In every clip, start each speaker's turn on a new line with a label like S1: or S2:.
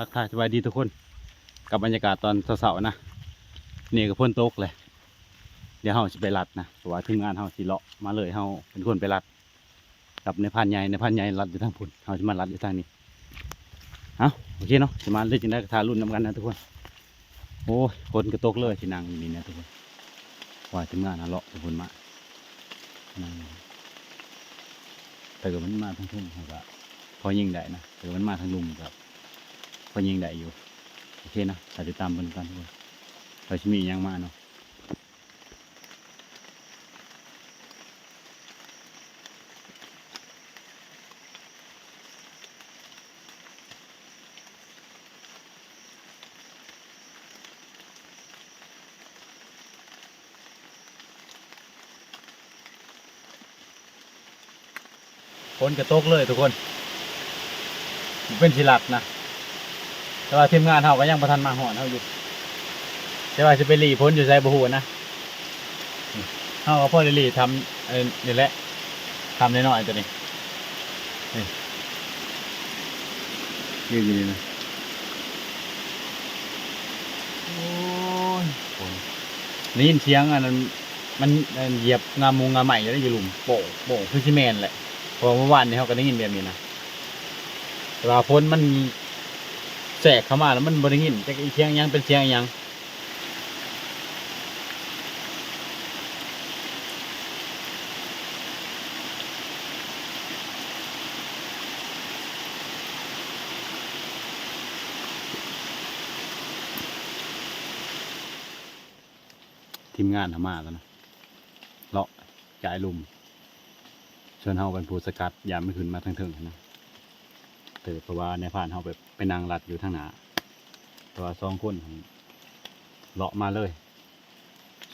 S1: ทักทายสบายดีทุกคน กับบรรยากาศตอนเสาร์ๆนะเนี่ก็พ่นตกเลย เดี๋ยวเฮาสิไปรัดนะเพราะว่าทีมงานเฮาสิเลาะมาเลยเฮาเป็นคนไปรัด กับในพันใหญ่ในพันใหญ่รัดอยู่ทางพุ่นเฮาสิมารัดอยู่ทางนี้เอาโอเคเนาะสิมาเล่นจังได้กระทารุ่นนำกันนะทุกคนโอ้ยคนก็ตกเลยที่นั่งนี่นะทุกคนว่าทีมงานเฮาเลาะทุกคนมาแต่ก็มันมาทางทุ่งเขาก็พอยิงได้นะแต่ก็มันมาทางลุมกับ พอยิงได้อยู่ โอเคนะถ้าติตามเบิ่งกันทุกคนเราจะมีอิหยังมาเนาะคนกระตกเลยทุกคนมันเป็นสิลัดนะ แต่ว่าทีมงานเขาก็ยังประทันมาหอนเขาอยู่แต่ว่าจะไปรีพ้นอยู่ใจบูหูนะเขาก็พ่อได้รีทำเออนี่แหละทำน้อยๆตัวนี้ยืนอยู่นี่นะโอ้ยนี่ยินเสียงอันนั้นมันมันเหยียบงามุงงาใหม่อยู่ได้อยู่หลุมโป่งโป่งคือซีเมนแหละเพราะเมื่อวานนี้เขาก็ได้ยินแบบนี้นะแต่ว่าพ้นมัน แสกเข้ามาแล้วมันบริยินจะอีเสียงยังเป็นเสียงยังทีมงานทำมาแล้วนะเลาะจ่ายลุมชวนเฮาเป็นผู้สกัดยามไม่ขึ้นมาทางเทิงนะแต่เพราะว่าในผ่านเฮาแบบ ไปนั่งรัดอยู่ทางหนาแต่ว่าสองคนเลาะมาเลย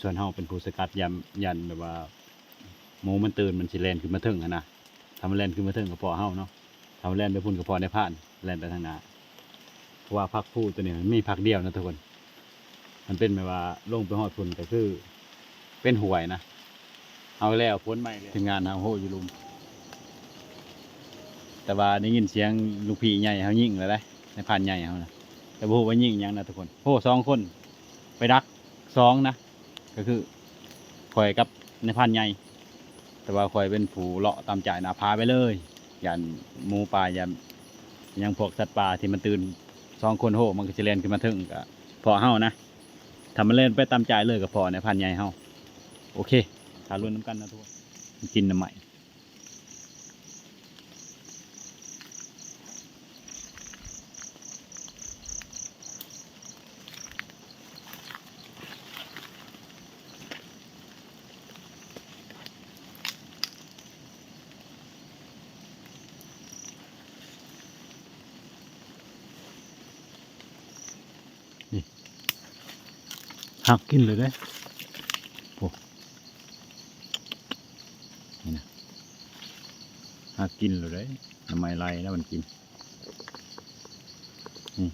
S1: ส่วนเฮาเป็นผู้สกัดยามยันแบบว่าหมูมันตื่นมันสิแลนขึ้นมาเทิงอะนะทำมันแลนขึ้นมาเทิงกับพอเฮาเนาะทำมันแลนไปพุ่นกับพอในผ่านแลนไปทางหนาเพราะว่าพักผู้ตัวนี้มันมีพักเดียวนะทุกคน มันเป็นแบบว่าลงไปหอดพุ่นก็คือ เป็นหวยนะเอาแล้วพ้นไม่เลยทีมงานเอาโหอยู่ลุมแต่ว่าได้ยินเสียงลูกพี่ใหญ่เขายิงเลยได้ ในผ่านใหญ่เขานะแต่บ่ฮู้ว่ายิ่งยังนะทุกคนโหสองคน ไปดักสองนะ ก็คือข่อยกับในผ่านใหญ่ แต่ว่าข่อยเป็นผูเลาะตามจ่ายนาพาไปเลย ยันหมูป่ายันยังพวกสัตว์ป่าที่มันตื่นสองคนโหมันก็จะเล่นขึ้นมาถึงกับพอเฮานะถ้ามันเล่นไปตามใจเลยก็พอในผ่านใหญ่เฮาโอเคทารุ่นน้ำกันนะทุกคนกินน้ำใหม่ หักกินเลยเด้โอ้นี่นะหักกินเลยเด้น้ำไมไรแล้วมันกินนี่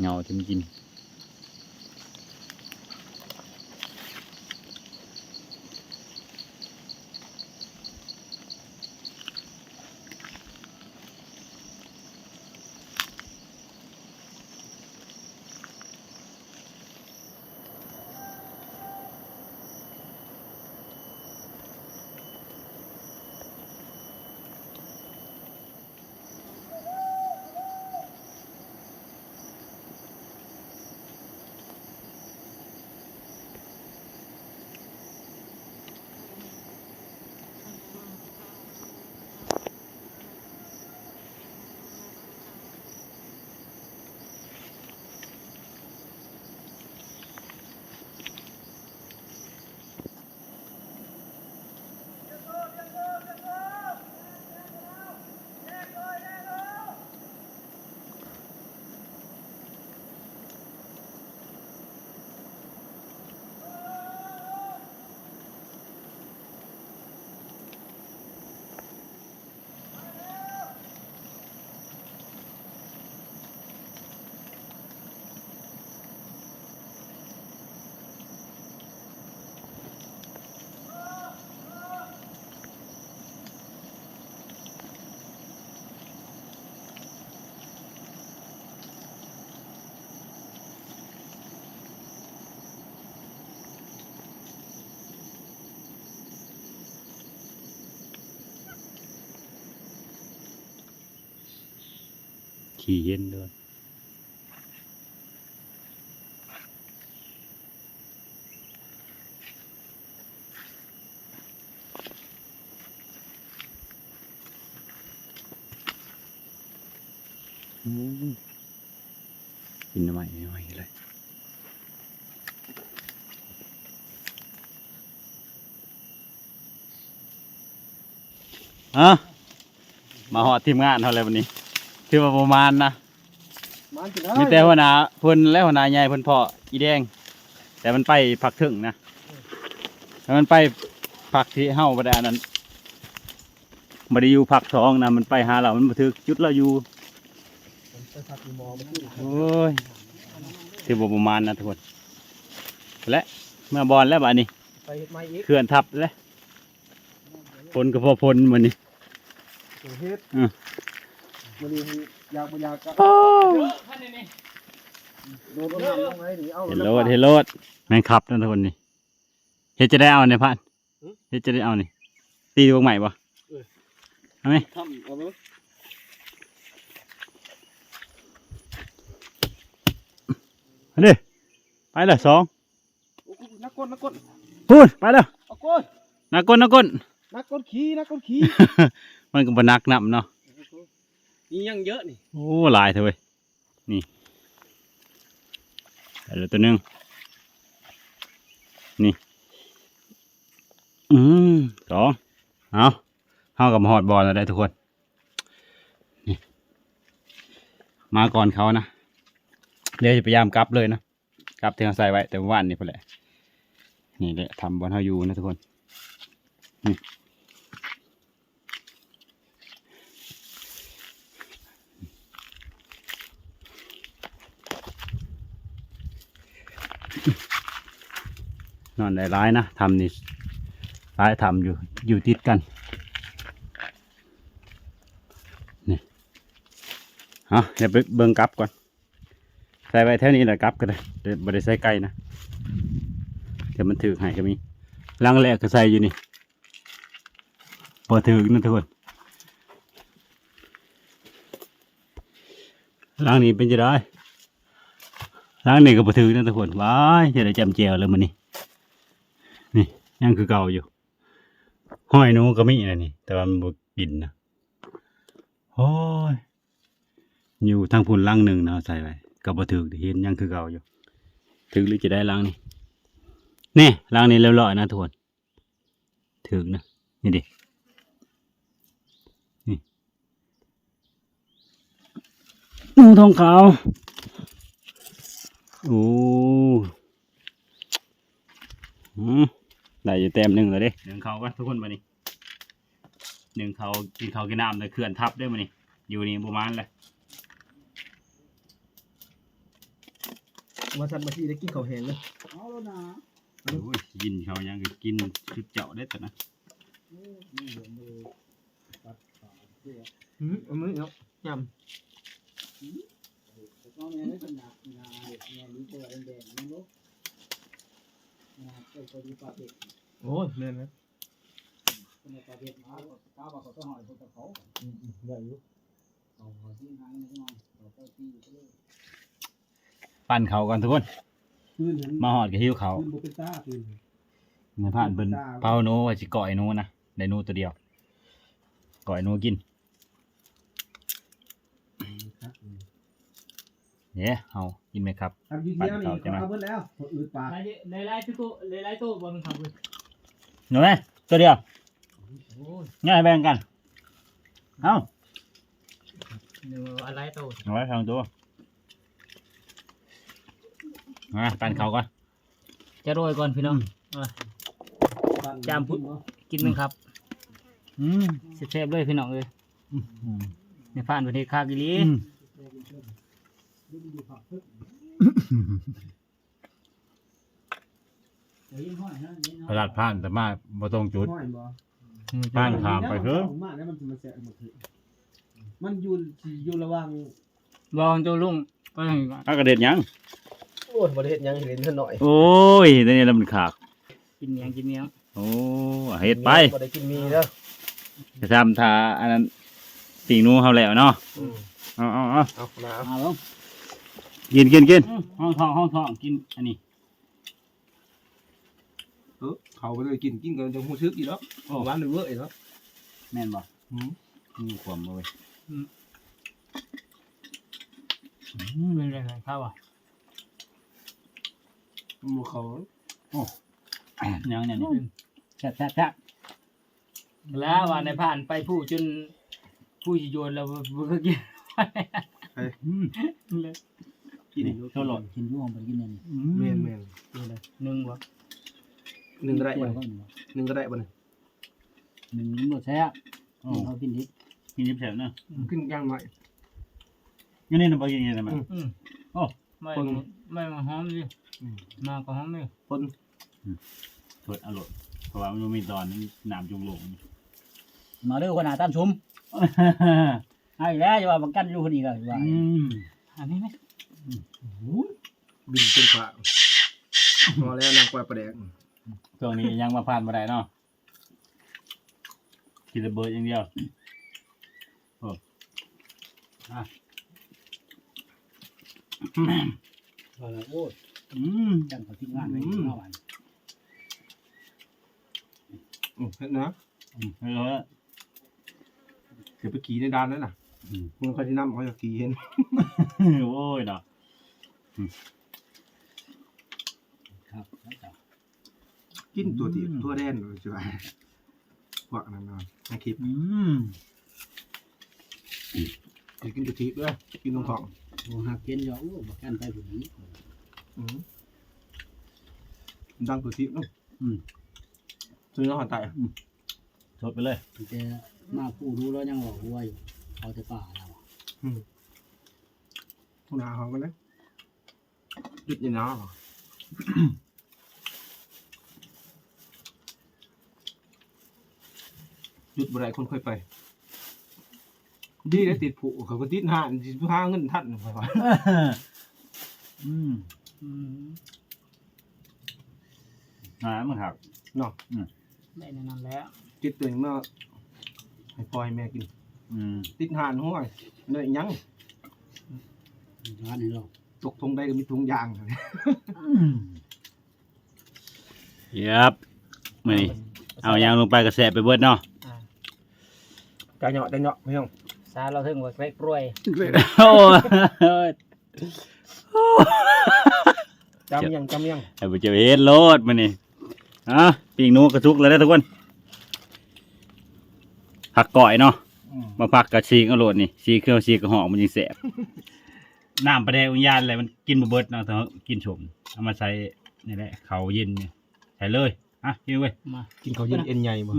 S1: เงาที่มันกิน ขี่เห็นด้วยอืมกินทำไม่ไหวเลยอะมาหอดทีมงานเท่าไรวันนี้ คือว่าประมาณนะ
S2: มากิน
S1: มีแต่หัวหน้าเพิ่นและหัวหน้าใหญ่เพิ่นพ่ออีแดง แต่มันไปผักถึงนะแต่มันไปผักที่เฮาบ่ได้อันนั้นบ่ได้อยู่ผักท้องนะมันไปหาเรามันบ่ถึกจุดเราอยู่
S2: ไปผัดหมอมาที่
S1: โอ้ยถือว่าประมาณนะทุกคนและเมื่อบอลแล้วบ้านี้
S2: ไปเฮ็ดไม้อีก
S1: เขื่อนทับแล้วพลก็พอพลมันนี่
S2: เฮ็ด
S1: อืม
S2: มันนี่อยากบ่อยากก็
S1: โอ้
S2: โดนน้ำลงไว้นี่เอา
S1: เฮลโลดเฮลโลดแมงคับนะทุกคนนี่เฮ็ดจะได้เอาเนี่ยพันเฮ็ดจะได้เอานี่ตีดวงใหม่ปะเอาไหม
S2: ทำเอาเลย
S1: เอาดิไปเลยสอง
S2: นักก้นนักก้น
S1: พูดไปเลย
S2: เอาก้น
S1: นักก้นนักก้น
S2: นักก้นขี้นักก้นขี้
S1: มันก็บนักนำเนาะ
S2: นี่ยังเยอะนี่
S1: โอ้หลายเถอะเว้ยนี่ไปเลยตัวนึงนี่ อืมสองเอาเข้ากับหอดบอลแล้วได้ทุกคนนี่มาก่อนเขานะเดี๋ยวจะพยายามกลับเลยนะกลับเที่เขาใส่ไว้แต่เมื่านนี่พอแหละนี่แหละทำบอลเขาอยู่นะทุกคนนี่ นอนได้ร้ายนะทำนี่ร้ายทำอยู่อยู่ติดกันนี่เอาเดี๋ยวไปเบิ่งกลับก่อนใส่ไว้แถวนี้แหละกลับก็ได้เดี๋ยวบ่ได้ใส่ไกลนะเดี๋ยวมันถือให้ก็มีลังแรกก็ใส่อยู่นี่พอถือนะทุกคนลังนี้เป็นจะได้ ลังนี้ก็พอถือนะทุกคนว้ายจะได้จำเจียวเลยมันนี่นี่ยังคือเก่าอยู่ ห้อยหนูก็มีนะนี่ แต่ว่ามันบ่กินนะโอ้ยอยู่ทางพุ่นลังหนึ่งนะใส่ไว้ก็บ่ถือเห็นยังคือเก่าอยู่ถือหรือจะได้ลังนี่นี่ลังนี้เรียบร้อยนะทุกคนถือนะนี่ดินี่นูทองขาว โอ้อืมได้อยู่เต็มหนึ่งเลยเด้หนึ่งเขากันทุกคนมานี่หนึ่งเขากินเขาวกินน้ำเลยเขื่อนทับได้มานี่อยู่นี่ประมาณเลย
S2: มาสั่นมาที่ได้กินข้าวแห้งเลย
S3: เอาแล้วนะ
S1: โอ้ยกินเขายังก็กินชุดเจาะได้แต่นะ
S3: นี่เดี๋ยวมือตัดขาเสื้อ
S2: หืมเอามือเนาะย
S3: แต่ ก็แม่ได้ขนาดงาเด็กงานนี้ตัวแดงๆนี่ลูกงาเป็นดีปลาเป็ดำ
S2: โอ้ยแม่นนะ
S3: คนปลาเป็ดมาก้าวมาเขาต้องหอยคนกับเขา
S2: ได้อยู่
S3: เขาที่หางนี่นอนเขาก็ที่ก็เลย
S1: ปั่นเขากันทุกคน มาหอดกับหิ้วเขาในผ่านเบินเป้าโนว่าสิก่อยโนนะได้โนตัวเดียวก่อยโนกิน
S3: ครับ
S1: เย้เอากินไหมครับ
S3: ทำยืดเดียวนี่เขาเอาเบิดแล้วอืดปาก
S4: ในไล่ตู้ในไล่ตู้บอลมันขับเลย
S1: หนูไหมตัวเดียว
S4: โอ้ย
S1: ง่ายแบ่งกัน เอา
S4: หนึ่งอะไรตู้
S1: เอาไว้ทางตัวมาปั่นเขาก่อน
S4: จะโรยก่อนพี่น้อง จามพุกินหนึ่งครับ
S1: อืม
S4: เซฟๆเลยพี่น้องเลย
S1: อืม
S4: ในผ่านประเทศคากิลี
S1: อืม ตลาดผ่านแต่มาบ่ตรงจุด
S3: ห้อยบ่
S1: ผ่านขามไปเถอะ
S3: มากแล้วมันมันแสบหมดเลยมันอยู่อยู่ระหว่าง
S4: บอลโจลุงก็อย่างนี้
S1: ถ้ากระเด็ดยัง
S2: โอ้ยบ่ได้เฮ็ดหยังเห็นเท่าหน่อย
S1: โอ้ยตัวนี้แล้วมันขาด
S4: กินเมียงกินเมียง
S1: โอ้เฮ็ดไป
S2: บ่ได้กินมีเด้อ
S1: จะทำทาอันนั้นปิ่งหนูเขาแล้วเนาะ
S2: อืม
S1: เอาเอาเอา
S2: เอามา
S4: เอาลง
S1: กินกินกิน
S4: อืมห้องทองห้องทองกินอันนี้
S2: เออเขาไปเลยกินกินกันจนหูซึกอีกแล้วอ๋อบ้านเลยเว้ยแล้ว
S4: แม่นบ่
S2: อืม
S1: มีความเลย
S4: อืมเป็นไรข้าวอะ
S2: หมูเขา
S1: ยังเนี่ยนี่
S4: แซ่บแซ่บแซ่บแล้วว่าในผ่านไปผู้จนผู้สิโยนแล้วบ่ก็กิน
S1: อืม
S4: เลย
S2: กิน
S1: นี่โซโล
S3: กินอยู่ห้องไปกินนั่น
S2: เมนเมน
S4: นี่เลยหนึ่งบ่
S2: หนึ่งก็ได้
S3: ตัว
S2: บ่
S3: ก็
S2: หนึ่งก็ได้บ่เนี่ย
S3: หนึ่งบ่แซ่บ
S1: โอ้
S3: เขากินดิ
S1: กินยิบแฉบเนอะ
S2: ขึ้นย่างหน่อย
S1: งั้นนี่เราไปกินยังไงมั้ย
S2: อืม
S4: อืม
S1: โอ้
S4: ไม่
S2: คน
S4: ไม่มาหอมดิ
S2: อืม
S4: มาก็หอมดิ
S2: คน
S1: ถดอร่อยเพราะว่ามันมีตอนนี้น้ำจุงลง
S3: มาเด้อคนหน้าตามชุมเอาอีกแล้วจะว่าบังกันอยู่คนนี้ก็ว่า
S1: อืม
S4: อันนี้ไหม
S2: บินเป็นฝาพอแล้วนางกวาดประแดก
S1: ช่วงนี้ยังมาผ่านมาได้เนาะกินระเบิดอย่างเดียวโอ้อะ
S3: ว่าแล้วโอ้ย
S1: อืม
S3: จังเขาทิ้งงานไว้เมื่อวาน
S2: อืมเห็นนะ
S1: อืมไม่รู้ละ
S2: เดี๋ยวไปขี่ในดานนั่นน่ะ
S1: อืม
S2: มึงเขาที่นั่เขาจะขี่เห็น
S1: โอ้ยเนาะ
S3: ครับแล้วจ้ะ
S2: กินตัวที่ตัวแดนเลยจ้ะพวกนั้นนะในคลิป
S1: อืม
S2: จะกินตัวที่ด้วยกินตรงท้อง
S3: โอ้หักเกณฑ์ยอโอ้บังกันไปผู้นี้
S2: อืมดังตัวที่นู้น
S1: อืม
S2: ซื้อน้ำหันไต
S1: สดไปเลย
S3: แต่มาผู้รู้แล้วยังบอกหัวอยู่เอาแต่ป่าเรา
S2: ทุนาเขากันเลย หยุดอยันน้าเหรอหยุดบ่ได้คนค่อยไป ดีได้ติดผูเขาก็ติดหานสิพาเงินท่านไปว่า
S1: อืม
S4: อืม
S1: อ่ามันหัก
S2: เนาะ
S4: ได้ในนั้นแล้ว
S2: จิตตัวเองเนาะให้พ่อให้แม่กิน
S1: อืม
S2: ติดหานห้วยเนื้อยัง
S3: ร้านนี้เรา
S2: ตกทงได้ก็มีทงยาง
S1: ยับมานี่เอายางลงไปกระแสะไปเบิดเนาะ
S4: อ่า
S2: ใจเหนาะใจเหนาะพี่น้อง
S4: ซาเราถึงว่าใกล้กล้วย
S1: โอ้ย
S2: จำยังจำยัง
S1: ไอ้บุเจาเฮ็ดโลดมานี่อะปีกหนูกระทุกเลยนะทุกคนผักก่อยเนาะมาพักกับชีกเอาโหลดนี่ชีเครื่องชีกระหอกมันยังแสบ น้ำประเดวิญญาณอะไรมันกินบเบิดเนาะแต่ว่ากินชมเอามาใส่นี่แหละเขาเย็นเนี่ยใส่เลยอะกินเว้ย
S4: มา
S2: กินเขาวเย็นเอ็นใหญ่บ่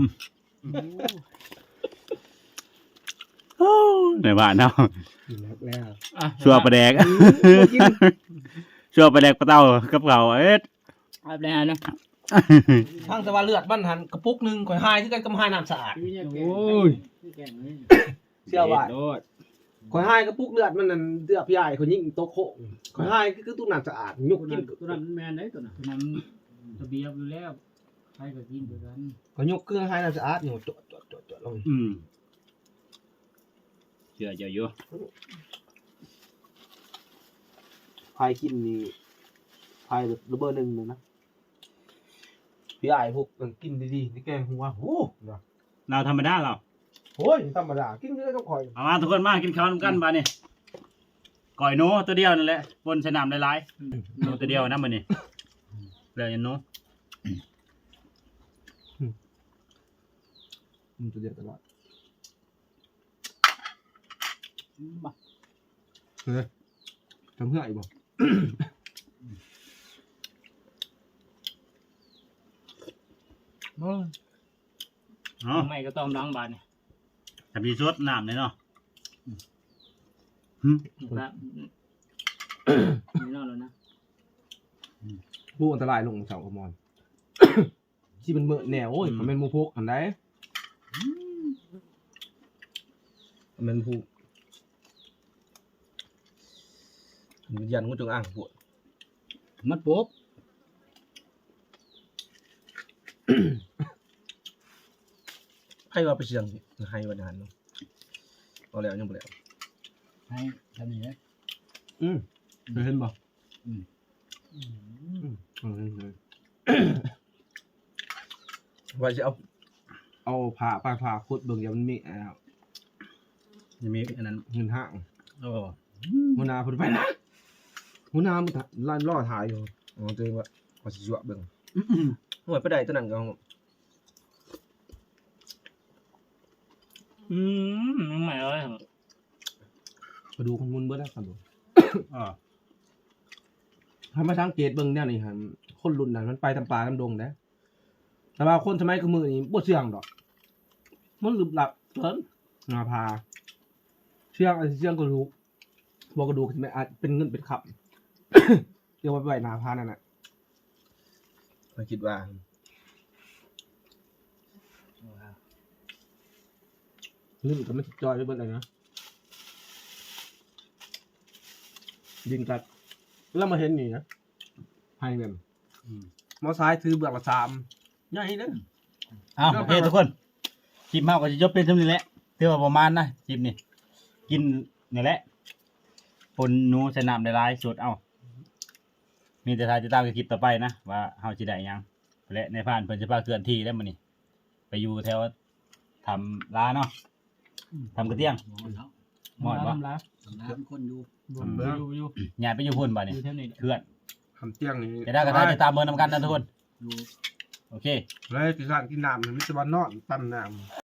S1: ในบ้านเนาะ
S2: กินแล้วแล้ว
S4: อะ
S1: ชัวประแดกชัวประแดกปลาเต้ากับเขาเอ็ด
S4: เอาไปแล้วนะ
S2: ทางสวาเลือดบ้านหันกระปุกหนึงข่อยหายคือกันกับหายน้ำสะอาด
S3: โอ้ยแกงเลย
S2: เชื่อว่า
S1: โลด
S2: ข่อยหายกระปุกเลือดมันนั่นเดือบใหญ่ข่อยยิงโต๊ะโคงข่อยหายคือคือตู้น้ำสะอาดยุก
S3: ตัว
S2: กิ
S3: นั้นนตัวนั้นแมนได้ตัวนั้น
S4: ตัวนั้นระเบียบอยู่แล้วใครก็กินด้วยกัน
S2: ข่อยยุกคือหายน้ำสะอาดอยู่จดจดจดจดลง
S1: อืมเชื่อเจ้าอยู่
S2: พายกินนี่พายแบบระเบิดหนึ่งเลยนะพี่ใหญ่พวกมันกินดีๆนี่แกหัวโอ้โห
S1: เราธรรมดาเรา
S2: โอ้ยธรรมดากินได้ก็ข่อย
S1: เอามาทุกคนมากินข้าวนำกันบาเนี่ยก่อยโนตัวเดียวนั่นแหละบนสนามหลายๆโนตัวเดียวนะมันนี่เหลือยันโน
S2: มันจะเดือดตลอด
S3: บ่
S2: ทำเพื่ออีกบ่
S4: โอ้ย
S1: เนาะ
S4: ไม่ก็ต้มล้างบาทเนี่ ย
S1: ทำดีสดน้ำเลยเนาะ
S4: ครับนี่นอนแล้วนะ
S2: ผู้อันตรายลงเสาขมอนที่มันเมื่อแนวโอ้ยมันเป็นหมูพกอันใดมันเป็นผู้มันยันงูจงอ่างปวด
S3: มัดปุ๊บ
S2: ให้ว่าไปเชียงให้วันนั้นเนาะเอาแล้วยังบ่แล้ว
S3: ให้ทำนี้นะ
S2: อืมเคยเห็นบ่
S3: อืม
S2: อืมเออเออว่าจะเอา เอาผ่าไปผ่าคุดเบิ่งอย่ามันมีอ่า
S1: ยังมีอันนั้น
S2: เงินห้าง
S1: โอ้
S2: หัวหน้าเพิ่นไปนะหัวหน้ามันถ่ายลั่นล่อถ่ายอยู่อ๋อตัวเองว่าว่าสิยั่วเบิ่งห่วยไปได้ตัวนั้นก็
S4: อืมยังไงเลย
S2: มาดูคนมุนเบิดแล้วกันดู
S1: อ่า
S2: ให้มาสังเกตเบิ่งแนวนี้หั่นคนรุ่นนั้นมันไปตามป่าตามดงนะแต่ว่าคนสมัยคือมือนี้บ่เชื่องดอก มันลึกลับเกินงาพา เชื่องอันเชื่องกระดูกบ่กระดูกสิแม่อาจเป็นเงินเป็นขับเรียกว่าไปไหวหนาพานั่นน่ะข้อยคิดว่า ลื่นก็ไม่จอยไปเบิดเลยนะดินกัดแล้วมาเห็นนี่นะไฮแมน
S1: อืม
S2: มอซ้ายซื้อเบือกละสามใหญ่เด้อ
S1: อ้าวโอเคทุกคนคลิปเฮาก็จะจบเป็นเท่านี้แหละถือว่าประมาณนะคลิปนี้กินนี่แหละปนหนูใส่น้ำได้หลายสุดเอ้ามีแต่ทายจะตามกับคลิปต่อไปนะว่าเฮาสิได้หยังและในผ่านเพิ่นจะพาเคลื่อนที่แล้วมื้อนี้ไปอยู่แถวทำร้านเนาะ ทำกระเตียง
S3: หมอนเนาะ
S1: หมอดบ่
S4: ทำร้าน
S3: ทำน้ำคนอยู่
S4: อยู่อยู่
S1: ย้ายไปอยู่พุ่นบ่
S4: อ
S1: นี่
S4: ยู่เท่านี้
S1: เพื่อน
S2: ทำเตียงนี่
S1: จะได้ก็ได้ติดตามเบอร์นำกันนะทุกคน
S3: อยู่
S1: โอเค
S2: แล้วกินข้าวกินน้ำมันมิตรวันนอนตั้มน้ำ